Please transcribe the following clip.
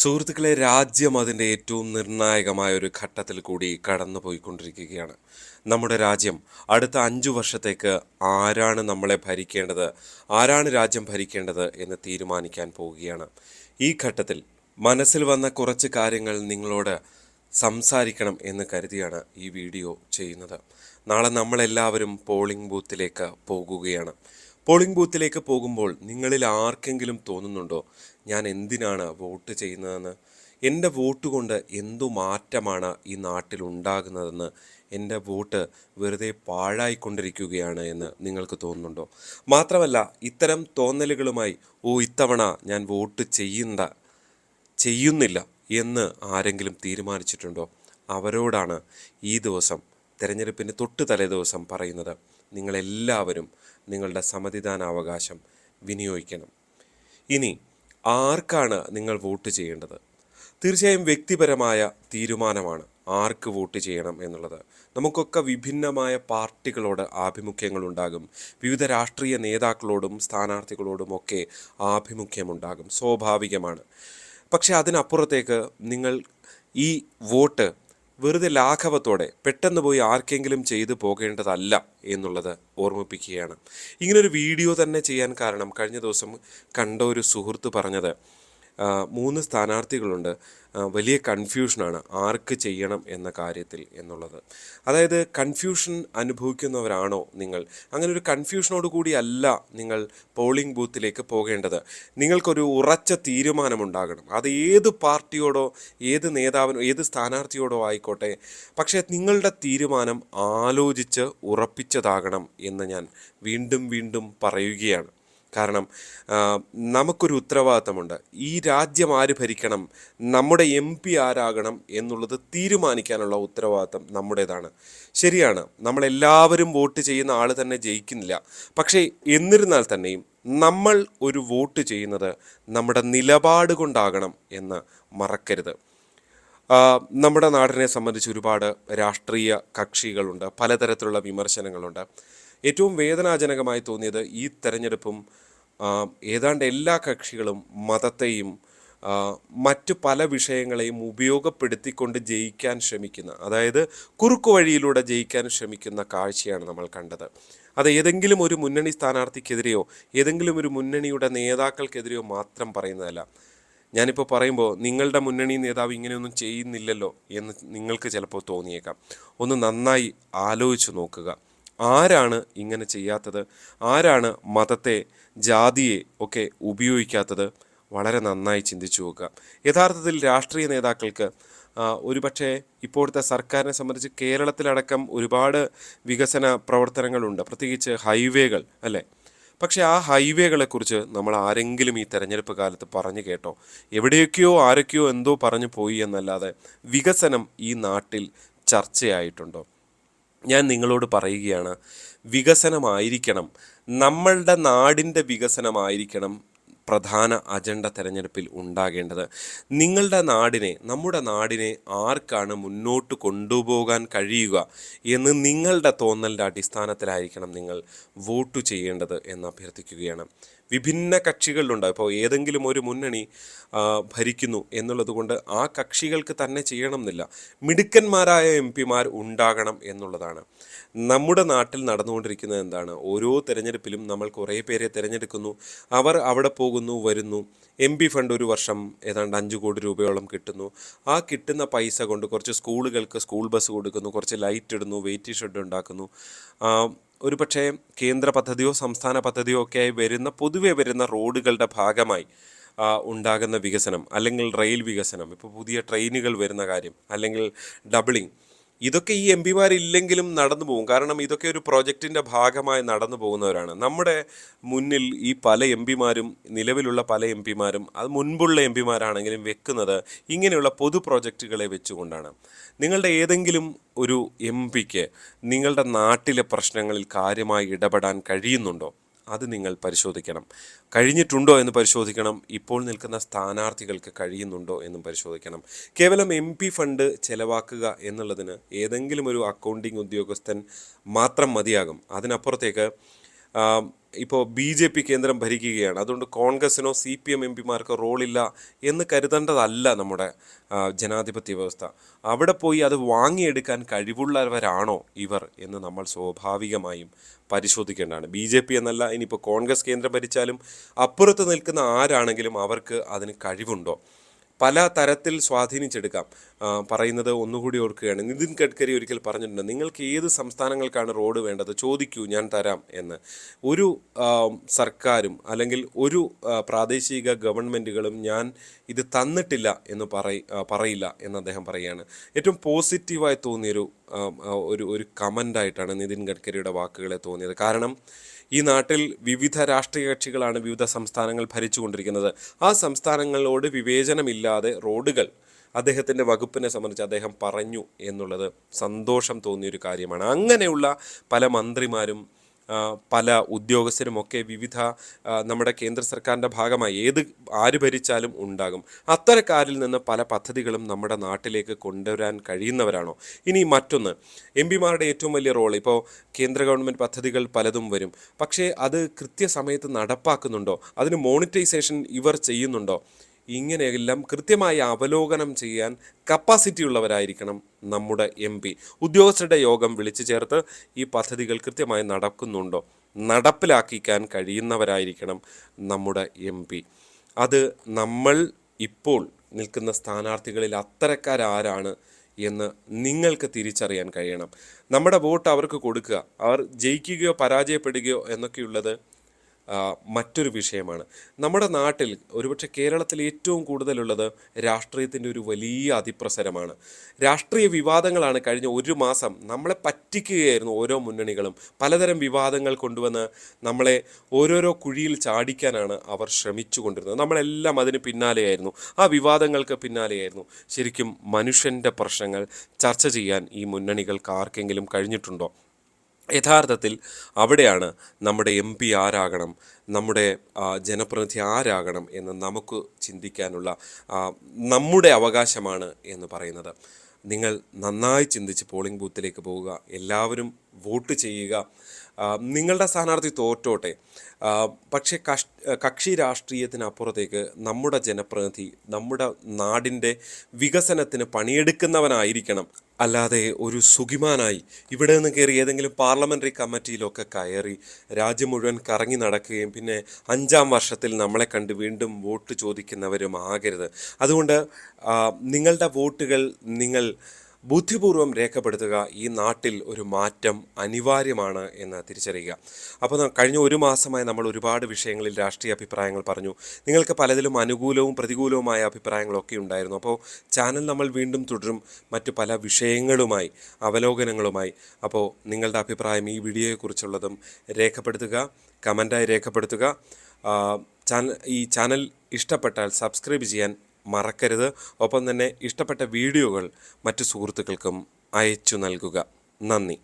സുഹൃത്തുക്കളെ രാജ്യം അതിന്റെ ഏറ്റവും നിർണായകമായ ഒരു ഘട്ടത്തിൽ കൂടി കടന്നു പോയിക്കൊണ്ടിരിക്കുകയാണ് നമ്മുടെ രാജ്യം അടുത്ത അഞ്ചു വർഷത്തേക്ക് ആരാണ് നമ്മളെ ഭരിക്കേണ്ടത് ആരാണ് രാജ്യം ഭരിക്കേണ്ടത് എന്ന് തീരുമാനിക്കാൻ പോവുകയാണ്. ഈ ഘട്ടത്തിൽ മനസ്സിൽ വന്ന കുറച്ച് കാര്യങ്ങൾ നിങ്ങളോട് സംസാരിക്കണം എന്ന് കരുതിയാണ് ഈ വീഡിയോ ചെയ്യുന്നത്. നാളെ നമ്മളെല്ലാവരും പോളിംഗ് ബൂത്തിലേക്ക് പോകുകയാണ്. പോളിംഗ് ബൂത്തിലേക്ക് പോകുമ്പോൾ നിങ്ങളിൽ ആർക്കെങ്കിലും തോന്നുന്നുണ്ടോ? ഞാൻ എന്തിനാണ് വോട്ട് ചെയ്യുന്നതെന്ന്? എന്റെ വോട്ട് കൊണ്ട് എന്തു മാറ്റമാണ് ഈ നാട്ടിൽ ഉണ്ടാകുന്നതെന്ന്? എന്റെ വോട്ട് വെറുതെ പാഴായിക്കൊണ്ടിരിക്കുകയാണ് എന്ന് നിങ്ങൾക്ക് തോന്നുന്നുണ്ടോ? മാത്രമല്ല ഇത്തരം തോന്നലുകളുമായി ഓ ഇത്തവണ ഞാൻ വോട്ട് ചെയ്യുന്ന ചെയ്യുന്നില്ല എന്ന് ആരെങ്കിലും തീരുമാനിച്ചിട്ടുണ്ടോ? അവരോടാണ് ഈ ദിവസം തെരഞ്ഞെടുപ്പിന് തൊട്ട് തലേ ദിവസം പറയുന്നത് നിങ്ങളെല്ലാവരും നിങ്ങളുടെ സമ്മതിദാനാവകാശം വിനിയോഗിക്കണം. ഇനി ആർക്കാണ് നിങ്ങൾ വോട്ട് ചെയ്യേണ്ടത്? തീർച്ചയായും വ്യക്തിപരമായ തീരുമാനമാണ് ആർക്ക് വോട്ട് ചെയ്യണം എന്നുള്ളത്. നമുക്കൊക്കെ വിഭിന്നമായ പാർട്ടികളോട് ആഭിമുഖ്യങ്ങളുണ്ടാകും. വിവിധ രാഷ്ട്രീയ നേതാക്കളോടും സ്ഥാനാർത്ഥികളോടും ഒക്കെ ആഭിമുഖ്യമുണ്ടാകും. സ്വാഭാവികമാണ്. പക്ഷേ അതിനപ്പുറത്തേക്ക് നിങ്ങൾ ഈ വോട്ട് വെറുതെ ലാഘവത്തോടെ പെട്ടെന്ന് പോയി ആർക്കെങ്കിലും ചെയ്തു പോകേണ്ടതല്ല എന്നുള്ളത് ഓർമ്മിപ്പിക്കുകയാണ്. ഇങ്ങനൊരു വീഡിയോ തന്നെ ചെയ്യാൻ കാരണം കഴിഞ്ഞ ദിവസം കണ്ട ഒരു സുഹൃത്ത് പറഞ്ഞത് മൂന്ന് സ്ഥാനാർത്ഥികളുണ്ട്. വലിയ കൺഫ്യൂഷനാണ് ആർക്ക് ചെയ്യണം എന്ന കാര്യത്തിൽ എന്നുള്ളത്. അതായത് കൺഫ്യൂഷൻ അനുഭവിക്കുന്നവരാണോ നിങ്ങൾ? അങ്ങനെ ഒരു കൺഫ്യൂഷനോട് കൂടിയല്ല നിങ്ങൾ പോളിംഗ് ബൂത്തിലേക്ക് പോകേണ്ടത്. നിങ്ങൾക്കൊരു ഉറച്ച തീരുമാനമുണ്ടാകണം. അത് ഏത് പാർട്ടിയോടോ ഏത് നേതാവിനോ ഏത് സ്ഥാനാർത്ഥിയോടോ ആയിക്കോട്ടെ. പക്ഷേ നിങ്ങളുടെ തീരുമാനം ആലോചിച്ച് ഉറപ്പിച്ചതാകണം എന്ന് ഞാൻ വീണ്ടും വീണ്ടും പറയുകയാണ്. കാരണം നമുക്കൊരു ഉത്തരവാദിത്തമുണ്ട്. ഈ രാജ്യം ആര് ഭരിക്കണം നമ്മുടെ എം പി ആരാകണം എന്നുള്ളത് തീരുമാനിക്കാനുള്ള ഉത്തരവാദിത്തം നമ്മുടേതാണ്. ശരിയാണ് നമ്മളെല്ലാവരും വോട്ട് ചെയ്യുന്ന ആൾ തന്നെ ജയിക്കുന്നില്ല. പക്ഷേ എന്നിരുന്നാൽ തന്നെയും നമ്മൾ ഒരു വോട്ട് ചെയ്യുന്നത് നമ്മുടെ നിലപാട് കൊണ്ടാകണം എന്ന് മറക്കരുത്. നമ്മുടെ നാടിനെ സംബന്ധിച്ച് ഒരുപാട് രാഷ്ട്രീയ കക്ഷികളുണ്ട് പലതരത്തിലുള്ള വിമർശനങ്ങളുണ്ട്. ഏറ്റവും വേദനാജനകമായി തോന്നിയത് ഈ തെരഞ്ഞെടുപ്പും ഏതാണ്ട് എല്ലാ കക്ഷികളും മതത്തെയും മറ്റു പല വിഷയങ്ങളെയും ഉപയോഗപ്പെടുത്തിക്കൊണ്ട് ജയിക്കാൻ ശ്രമിക്കുന്ന അതായത് കുറുക്കു വഴിയിലൂടെ ജയിക്കാൻ ശ്രമിക്കുന്ന കാഴ്ചയാണ് നമ്മൾ കണ്ടത്. അത് ഏതെങ്കിലും ഒരു മുന്നണി സ്ഥാനാർത്ഥിക്കെതിരെയോ ഏതെങ്കിലും ഒരു മുന്നണിയുടെ നേതാക്കൾക്കെതിരെയോ മാത്രം പറയുന്നതല്ല. ഞാനിപ്പോൾ പറയുമ്പോൾ നിങ്ങളുടെ മുന്നണി നേതാവ് ഇങ്ങനെയൊന്നും ചെയ്യുന്നില്ലല്ലോ എന്ന് നിങ്ങൾക്ക് ചിലപ്പോൾ തോന്നിയേക്കാം. ഒന്ന് നന്നായി ആലോചിച്ച് നോക്കുക. ആരാണ് ഇങ്ങനെ ചെയ്യാത്തത്? ആരാണ് മതത്തെ ജാതിയെ ഒക്കെ ഉപയോഗിക്കാത്തത്? വളരെ നന്നായി ചിന്തിച്ചു നോക്കുക. യഥാർത്ഥത്തിൽ രാഷ്ട്രീയ നേതാക്കൾക്ക് ഒരുപക്ഷേ ഇപ്പോഴത്തെ സർക്കാരിനെ സംബന്ധിച്ച് കേരളത്തിലടക്കം ഒരുപാട് വികസന പ്രവർത്തനങ്ങളുണ്ട്. പ്രത്യേകിച്ച് ഹൈവേകൾ അല്ലേ? പക്ഷേ ആ ഹൈവേകളെക്കുറിച്ച് നമ്മൾ ആരെങ്കിലും ഈ തെരഞ്ഞെടുപ്പ് കാലത്ത് പറഞ്ഞു കേട്ടോ? എവിടെയൊക്കെയോ ആരൊക്കെയോ എന്തോ പറഞ്ഞു പോയി എന്നല്ലാതെ വികസനം ഈ നാട്ടിൽ ചർച്ചയായിട്ടുണ്ടോ? ഞാൻ നിങ്ങളോട് പറയുകയാണ് വികസനമായിരിക്കണം. നമ്മളുടെ നാടിന്റെ വികസനമായിരിക്കണം. പ്രധാന അജണ്ട തെരഞ്ഞെടുപ്പിൽ ഉണ്ടാകേണ്ടത്. നിങ്ങളുടെ നാടിനെ നമ്മുടെ നാടിനെ ആർക്കാണ് മുന്നോട്ട് കൊണ്ടുപോകാൻ കഴിയുക എന്ന് നിങ്ങളുടെ തോന്നലിന്റെ അടിസ്ഥാനത്തിലായിരിക്കണം നിങ്ങൾ വോട്ട് ചെയ്യേണ്ടത് എന്ന് അഭ്യർത്ഥിക്കുകയാണ്. വിഭിന്ന കക്ഷികളിലുണ്ട് ഇപ്പോൾ ഏതെങ്കിലും ഒരു മുന്നണി ഭരിക്കുന്നു എന്നുള്ളത് കൊണ്ട് ആ കക്ഷികൾക്ക് തന്നെ ചെയ്യണം എന്നില്ല മിടുക്കന്മാരായ എം പിമാർ ഉണ്ടാകണം എന്നുള്ളതാണ്. നമ്മുടെ നാട്ടിൽ നടന്നുകൊണ്ടിരിക്കുന്നത് എന്താണ്? ഓരോ തിരഞ്ഞെടുപ്പിലും നമ്മൾ കുറേ പേരെ തിരഞ്ഞെടുക്കുന്നു. അവർ അവിടെ പോകുന്നു. വരുന്നു. എം പി ഫണ്ട് ഒരു വർഷം ഏതാണ്ട് അഞ്ച് കോടി രൂപയോളം കിട്ടുന്നു. ആ കിട്ടുന്ന പൈസ കൊണ്ട് കുറച്ച് സ്കൂളുകൾക്ക് സ്കൂൾ ബസ് കൊടുക്കുന്നു കുറച്ച് ലൈറ്റ് ഇടുന്നു വെയിറ്റ് ഷെഡ് ഉണ്ടാക്കുന്നു. ഒരു പക്ഷേ കേന്ദ്ര പദ്ധതിയോ സംസ്ഥാന പദ്ധതിയോ ഒക്കെ ആയി വരുന്ന പൊതുവെ വരുന്ന റോഡുകളുടെ ഭാഗമായി ഉണ്ടാകുന്ന വികസനം അല്ലെങ്കിൽ റെയിൽ വികസനം. ഇപ്പോൾ പുതിയ ട്രെയിനുകൾ വരുന്ന കാര്യം അല്ലെങ്കിൽ ഡബിളിംഗ് ഇതൊക്കെ ഈ എം പിമാരില്ലെങ്കിലും നടന്നു പോകും. കാരണം ഇതൊക്കെ ഒരു പ്രോജക്റ്റിന്റെ ഭാഗമായി നടന്നു പോകുന്നവരാണ്. നമ്മുടെ മുന്നിൽ ഈ പല എം പിമാരും നിലവിലുള്ള പല എം പിമാരും അത് മുൻപുള്ള എം പിമാരാണെങ്കിലും വെക്കുന്നത് ഇങ്ങനെയുള്ള പൊതു പ്രോജക്റ്റുകളെ വെച്ചുകൊണ്ടാണ്. നിങ്ങളുടെ ഏതെങ്കിലും ഒരു എം പിക്ക് നിങ്ങളുടെ നാട്ടിലെ പ്രശ്നങ്ങളിൽ കാര്യമായി ഇടപെടാൻ കഴിയുന്നുണ്ടോ? അത് നിങ്ങൾ പരിശോധിക്കണം. കഴിഞ്ഞിട്ടുണ്ടോ എന്ന് പരിശോധിക്കണം. ഇപ്പോൾ നിൽക്കുന്ന സ്ഥാനാർത്ഥികൾക്ക് കഴിയുന്നുണ്ടോ എന്നും പരിശോധിക്കണം. കേവലം എം പി ഫണ്ട് ചെലവാക്കുക എന്നുള്ളതിന് ഏതെങ്കിലും ഒരു അക്കൗണ്ടിംഗ് ഉദ്യോഗസ്ഥൻ മാത്രം മതിയാകും. അതിനപ്പുറത്തേക്ക് ഇപ്പോൾ ബി ജെ പി കേന്ദ്രം ഭരിക്കുകയാണ്. അതുകൊണ്ട് കോൺഗ്രസിനോ സി പി എം എം പിമാർക്കോ റോളില്ല എന്ന് കരുതേണ്ടതല്ല നമ്മുടെ ജനാധിപത്യ വ്യവസ്ഥ. അവിടെ പോയി അത് വാങ്ങിയെടുക്കാൻ കഴിവുള്ളവരാണോ ഇവർ എന്ന് നമ്മൾ സ്വാഭാവികമായും പരിശോധിക്കേണ്ടതാണ്. ബി ജെ പി എന്നല്ല ഇനിയിപ്പോൾ കോൺഗ്രസ് കേന്ദ്രം ഭരിച്ചാലും അപ്പുറത്ത് നിൽക്കുന്ന ആരാണെങ്കിലും അവർക്ക് അതിന് കഴിവുണ്ടോ? പല തരത്തിൽ സ്വാധീനിച്ചെടുക്കാം. പറയുന്നത് ഒന്നുകൂടി ഓർക്കുകയാണ്. നിതിൻ ഗഡ്കരി ഒരിക്കൽ പറഞ്ഞിട്ടുണ്ട് നിങ്ങൾക്ക് ഏത് സംസ്ഥാനങ്ങൾക്കാണ് റോഡ് വേണ്ടത്? ചോദിക്കൂ ഞാൻ തരാം എന്ന്. ഒരു സർക്കാരും അല്ലെങ്കിൽ ഒരു പ്രാദേശിക ഗവൺമെന്റുകളും ഞാൻ ഇത് തന്നിട്ടില്ല എന്ന് പറയ പറയില്ല എന്ന് അദ്ദേഹം പറയുകയാണ്. ഏറ്റവും പോസിറ്റീവായി തോന്നിയൊരു ഒരു ഒരു കമന്റായിട്ടാണ് നിതിൻ ഗഡ്കരിയുടെ വാക്കുകളെ തോന്നിയത്. കാരണം ഈ നാട്ടിൽ വിവിധ രാഷ്ട്രീയ കക്ഷികളാണ് വിവിധ സംസ്ഥാനങ്ങൾ ഭരിച്ചുകൊണ്ടിരിക്കുന്നത്. ആ സംസ്ഥാനങ്ങളോട് വിവേചനമില്ലാതെ റോഡുകൾ അദ്ദേഹത്തിന്റെ വകുപ്പിനെ സംബന്ധിച്ച് അദ്ദേഹം പറഞ്ഞു എന്നുള്ളത് സന്തോഷം തോന്നിയൊരു കാര്യമാണ്. അങ്ങനെയുള്ള പല മന്ത്രിമാരും പല ഉദ്യോഗസ്ഥരുമൊക്കെ വിവിധ നമ്മുടെ കേന്ദ്ര സർക്കാരിന്റെ ഭാഗമായി ഏത് ആര് ഭരിച്ചാലും ഉണ്ടാകും. അത്തരക്കാരിൽ നിന്ന് പല പദ്ധതികളും നമ്മുടെ നാട്ടിലേക്ക് കൊണ്ടുവരാൻ കഴിയുന്നവരാണോ? ഇനി മറ്റൊന്ന് എം പിമാരുടെ ഏറ്റവും വലിയ റോൾ ഇപ്പോൾ കേന്ദ്ര ഗവൺമെന്റ് പദ്ധതികൾ പലതും വരും. പക്ഷേ അത് കൃത്യസമയത്ത് നടപ്പാക്കുന്നുണ്ടോ? അതിന് മോണിറ്റൈസേഷൻ ഇവർ ചെയ്യുന്നുണ്ടോ? ഇങ്ങനെയെല്ലാം കൃത്യമായി അവലോകനം ചെയ്യാൻ കപ്പാസിറ്റി ഉള്ളവരായിരിക്കണം നമ്മുടെ എം പി ഉദ്യോഗസ്ഥരുടെ യോഗം വിളിച്ചു ചേർത്ത് ഈ പദ്ധതികൾ കൃത്യമായി നടക്കുന്നുണ്ടോ? നടപ്പിലാക്കിക്കാൻ കഴിയുന്നവരായിരിക്കണം നമ്മുടെ എം പി അത് നമ്മൾ ഇപ്പോൾ നിൽക്കുന്ന സ്ഥാനാർത്ഥികളിൽ അത്തരക്കാരാരാണ് എന്ന് നിങ്ങൾക്ക് തിരിച്ചറിയാൻ കഴിയണം. നമ്മുടെ വോട്ട് അവർക്ക് കൊടുക്കുക. അവർ ജയിക്കുകയോ പരാജയപ്പെടുകയോ എന്നൊക്കെയുള്ളത് മറ്റൊരു വിഷയമാണ്. നമ്മുടെ നാട്ടിൽ ഒരുപക്ഷെ കേരളത്തിൽ ഏറ്റവും കൂടുതലുള്ളത് രാഷ്ട്രീയത്തിന്റെ ഒരു വലിയ അതിപ്രസരമാണ്. രാഷ്ട്രീയ വിവാദങ്ങളാണ് കഴിഞ്ഞ ഒരു മാസം നമ്മളെ പറ്റിക്കുകയായിരുന്നു ഓരോ മുന്നണികളും. പലതരം വിവാദങ്ങൾ കൊണ്ടുവന്ന് നമ്മളെ ഓരോരോ കുഴിയിൽ ചാടിക്കാനാണ് അവർ ശ്രമിച്ചു കൊണ്ടിരുന്നത് നമ്മളെല്ലാം അതിന് പിന്നാലെയായിരുന്നു. ആ വിവാദങ്ങൾക്ക് പിന്നാലെയായിരുന്നു. ശരിക്കും മനുഷ്യന്റെ പ്രശ്നങ്ങൾ ചർച്ച ചെയ്യാൻ ഈ മുന്നണികൾക്ക് ആർക്കെങ്കിലും കഴിഞ്ഞിട്ടുണ്ടോ? യഥാർത്ഥത്തിൽ അവിടെയാണ് നമ്മുടെ എം പി ആരാകണം നമ്മുടെ ജനപ്രതിനിധി ആരാകണം എന്ന് നമുക്ക് ചിന്തിക്കാനുള്ള നമ്മുടെ അവകാശമാണ് എന്ന് പറയുന്നത്. നിങ്ങൾ നന്നായി ചിന്തിച്ച് പോളിംഗ് ബൂത്തിലേക്ക് പോവുക എല്ലാവരും വോട്ട് ചെയ്യുക. നിങ്ങളുടെ സ്ഥാനാർത്ഥി തോറ്റോട്ടെ. പക്ഷേ കഷ് കക്ഷി രാഷ്ട്രീയത്തിനപ്പുറത്തേക്ക് നമ്മുടെ ജനപ്രതിനിധി നമ്മുടെ നാടിന്റെ വികസനത്തിന് പണിയെടുക്കുന്നവനായിരിക്കണം. അല്ലാതെ ഒരു സുഖിമാനായി ഇവിടെ നിന്ന് കയറി ഏതെങ്കിലും പാർലമെന്ററി കമ്മിറ്റിയിലൊക്കെ കയറി രാജ്യം മുഴുവൻ കറങ്ങി നടക്കുകയും പിന്നെ അഞ്ചാം വർഷത്തിൽ നമ്മളെ കണ്ട് വീണ്ടും വോട്ട് ചോദിക്കുന്നവരും ആകരുത്. അതുകൊണ്ട് നിങ്ങളുടെ വോട്ടുകൾ നിങ്ങൾ ബുദ്ധിപൂർവം രേഖപ്പെടുത്തുക ഈ നാട്ടിൽ ഒരു മാറ്റം അനിവാര്യമാണ് എന്ന് തിരിച്ചറിയുക. അപ്പോൾ കഴിഞ്ഞ ഒരു മാസമായി നമ്മൾ ഒരുപാട് വിഷയങ്ങളിൽ രാഷ്ട്രീയ അഭിപ്രായങ്ങൾ പറഞ്ഞു. നിങ്ങൾക്ക് പലതിലും അനുകൂലവും പ്രതികൂലവുമായ അഭിപ്രായങ്ങളൊക്കെ ഉണ്ടായിരുന്നു. അപ്പോൾ ചാനൽ നമ്മൾ വീണ്ടും തുടരും. മറ്റു പല വിഷയങ്ങളുമായി അവലോകനങ്ങളുമായി. അപ്പോൾ നിങ്ങളുടെ അഭിപ്രായം ഈ വീഡിയോയെക്കുറിച്ചുള്ളതും രേഖപ്പെടുത്തുക കമന്റായി രേഖപ്പെടുത്തുക. ചാനൽ ഈ ചാനൽ ഇഷ്ടപ്പെട്ടാൽ സബ്സ്ക്രൈബ് ചെയ്യാൻ മറക്കരുത്. ഒപ്പം തന്നെ ഇഷ്ടപ്പെട്ട വീഡിയോകൾ മറ്റു സുഹൃത്തുക്കൾക്കും അയച്ചു നൽകുക. നന്ദി.